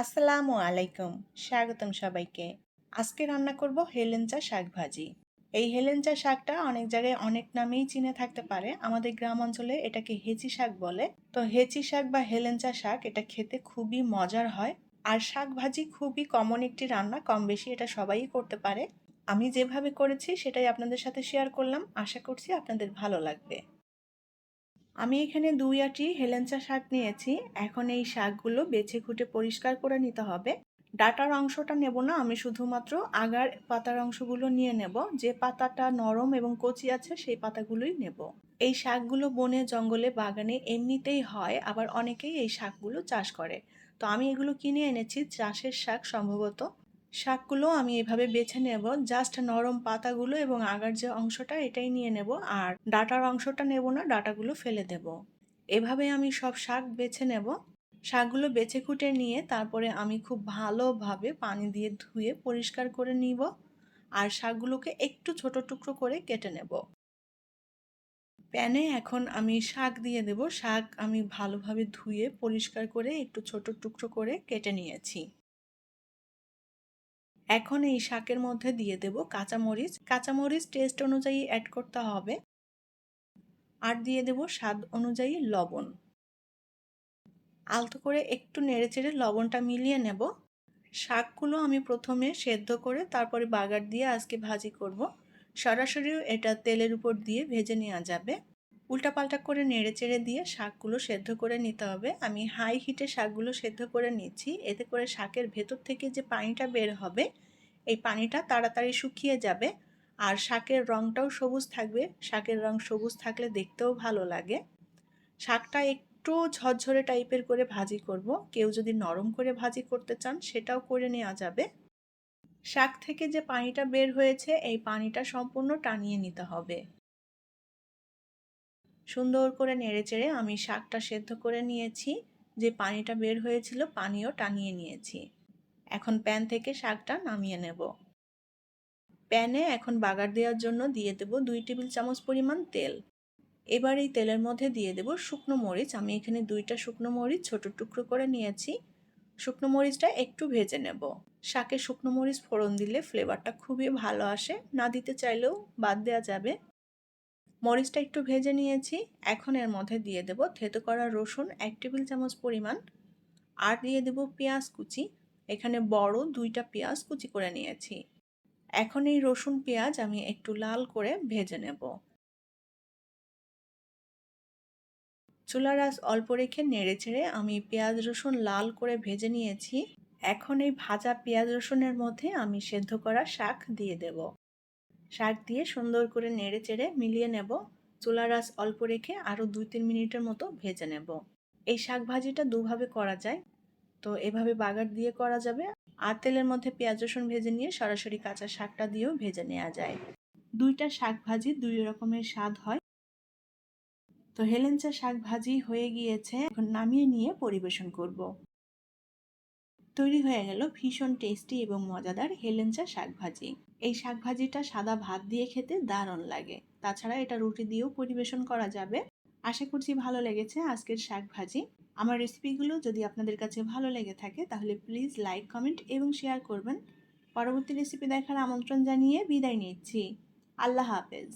আসসালামু আলাইকুম, স্বাগতম সবাইকে। আজকে রান্না করব হেলেঞ্চা শাক ভাজি এই হেলেঞ্চা শাকটা অনেক জায়গায় অনেক নামেই চিনে থাকতে পারে। আমাদের গ্রাম অঞ্চলে এটাকে হেঁচি শাক বলে। তো হেঁচি শাক বা হেলেঞ্চা শাক, এটা খেতে খুবই মজার হয়। আর শাক ভাজি খুবই কমন একটি রান্না কম বেশি এটা সবাই করতে পারে। আমি যেভাবে করেছি সেটাই আপনাদের সাথে শেয়ার করলাম। আশা করছি আপনাদের ভালো লাগবে। আমি এখানে দুই আটি হেলেঞ্চা শাক নিয়েছি। এখন এই শাকগুলো বেছে খুঁটে পরিষ্কার করে নিতে হবে। ডাটার অংশটা নেব না, আমি শুধুমাত্র আগার পাতার অংশগুলো নিয়ে নেব। যে পাতাটা নরম এবং কচি আছে, সেই পাতাগুলোই নেব। এই শাকগুলো বনে, জঙ্গলে, বাগানে এমনিতেই হয়, আবার অনেকেই এই শাকগুলো চাষ করে। তো আমি এগুলো কিনে এনেছি, চাষের শাক সম্ভবত। শাকগুলো আমি এভাবে বেছে নেব। জাস্ট নরম পাতাগুলো এবং আগার যে অংশটা এটাই নিয়ে নেব আর ডাটার অংশটা নেব না, ডাটাগুলো ফেলে দেব। এভাবে আমি সব শাক বেছে নেব। শাকগুলো বেছে খুঁটে নিয়ে তারপরে আমি খুব ভালোভাবে পানি দিয়ে ধুয়ে পরিষ্কার করে নিব আর শাকগুলোকে একটু ছোট টুকরো করে কেটে নেব। প্যানে এখন আমি শাক দিয়ে দেব। শাক আমি ভালোভাবে ধুয়ে পরিষ্কার করে একটু ছোট টুকরো করে কেটে নিয়েছি। এখন এই শাকের মধ্যে দিয়ে দেব কাঁচামরিচ। কাঁচামরিচ টেস্ট অনুযায়ী অ্যাড করতে হবে। আর দিয়ে দেব স্বাদ অনুযায়ী লবণ। আলতো করে একটু নেড়েচেড়ে লবণটা মিলিয়ে নেব। শাকগুলো আমি প্রথমে সেদ্ধ করে তারপরে বাগার দিয়ে আজকে ভাজি করব। সরাসরিও এটা তেলের উপর দিয়ে ভেজে নেওয়া যাবে। উল্টাপাল্টা করে নেড়ে চেড়ে দিয়ে শাকগুলো সেদ্ধ করে নিতে হবে। আমি হাই হিটে শাকগুলো সেদ্ধ করে নিচ্ছি। এতে করে শাকের ভেতর থেকে যে পানিটা বের হবে, এই পানিটা তাড়াতাড়ি শুকিয়ে যাবে। আর শাকের রঙটাও সবুজ থাকবে। শাকের রং সবুজ থাকলে দেখতেও ভালো লাগে। শাকটা একটু ঝরঝরে টাইপের করে ভাজি করব। কেউ যদি নরম করে ভাজি করতে চান, সেটাও করে নেওয়া যাবে। শাক থেকে যে পানিটা বের হয়েছে, এই পানিটা সম্পূর্ণ টানিয়ে নিতে হবে। সুন্দর করে নেড়ে চেড়ে আমি শাকটা সেদ্ধ করে নিয়েছি। যে পানিটা বের হয়েছিল পানিও টানিয়ে নিয়েছি। এখন প্যান থেকে শাকটা নামিয়ে নেব। প্যানে এখন বাগার দেওয়ার জন্য দিয়ে দেব দুই টেবিল চামচ পরিমাণ তেল। এবার এই তেলের মধ্যে দিয়ে দেব শুকনো মরিচ। আমি এখানে দুইটা শুকনো মরিচ ছোট টুকরো করে নিয়েছি। শুকনো মরিচটা একটু ভেজে নেব। শাকে শুকনো মরিচ ফোড়ন দিলে ফ্লেভারটা খুবই ভালো আসে। না দিতে চাইলেও বাদ দেওয়া যাবে। মরিচটা একটু ভেজে নিয়েছি। এখন এর মধ্যে দিয়ে দেব থেতো করা রসুন, এক টেবিল চামচ পরিমাণ। আর দিয়ে দেব পেঁয়াজ কুচি। এখানে বড় দুইটা পেঁয়াজ কুচি করে নিয়েছি। এখন এই রসুন পেঁয়াজ আমি একটু লাল করে ভেজে নেব। চুলার আঁচ অল্প রেখে নেড়ে ছেড়ে আমি পেঁয়াজ রসুন লাল করে ভেজে নিয়েছি। এখন এই ভাজা পেঁয়াজ রসুনের মধ্যে আমি সেদ্ধ করা শাক দিয়ে দেব। শাক দিয়ে সুন্দর করে নেড়ে চেড়ে মিলিয়ে নেব। চুলার আঁচ অল্প রেখে আরও দুই তিন মিনিটের মতো ভেজে নেব। এই শাক ভাজিটা দুভাবে করা যায়। তো এভাবে বাগার দিয়ে করা যাবে। আর তেলের মধ্যে পেঁয়াজ, রসুন ভেজে নিয়ে সরাসরি কাঁচা শাকটা দিয়েও ভেজে নেওয়া যায়। দুইটা শাক ভাজি দুই রকমের স্বাদ হয়। তো হেলেঞ্চা শাক ভাজি হয়ে গিয়েছে। এখন নামিয়ে নিয়ে পরিবেশন করব। তৈরি হয়ে গেল ভীষণ টেস্টি এবং মজাদার হেলেঞ্চা শাক ভাজি এই শাক ভাজিটা সাদা ভাত দিয়ে খেতে দারুণ লাগে। তাছাড়া এটা রুটি দিয়েও পরিবেশন করা যাবে। আশা করছি ভালো লেগেছে আজকের শাক ভাজি আমার রেসিপিগুলো যদি আপনাদের কাছে ভালো লেগে থাকে তাহলে প্লিজ লাইক, কমেন্ট এবং শেয়ার করবেন। পরবর্তী রেসিপি দেখার আমন্ত্রণ জানিয়ে বিদায় নিচ্ছি। আল্লাহ হাফেজ।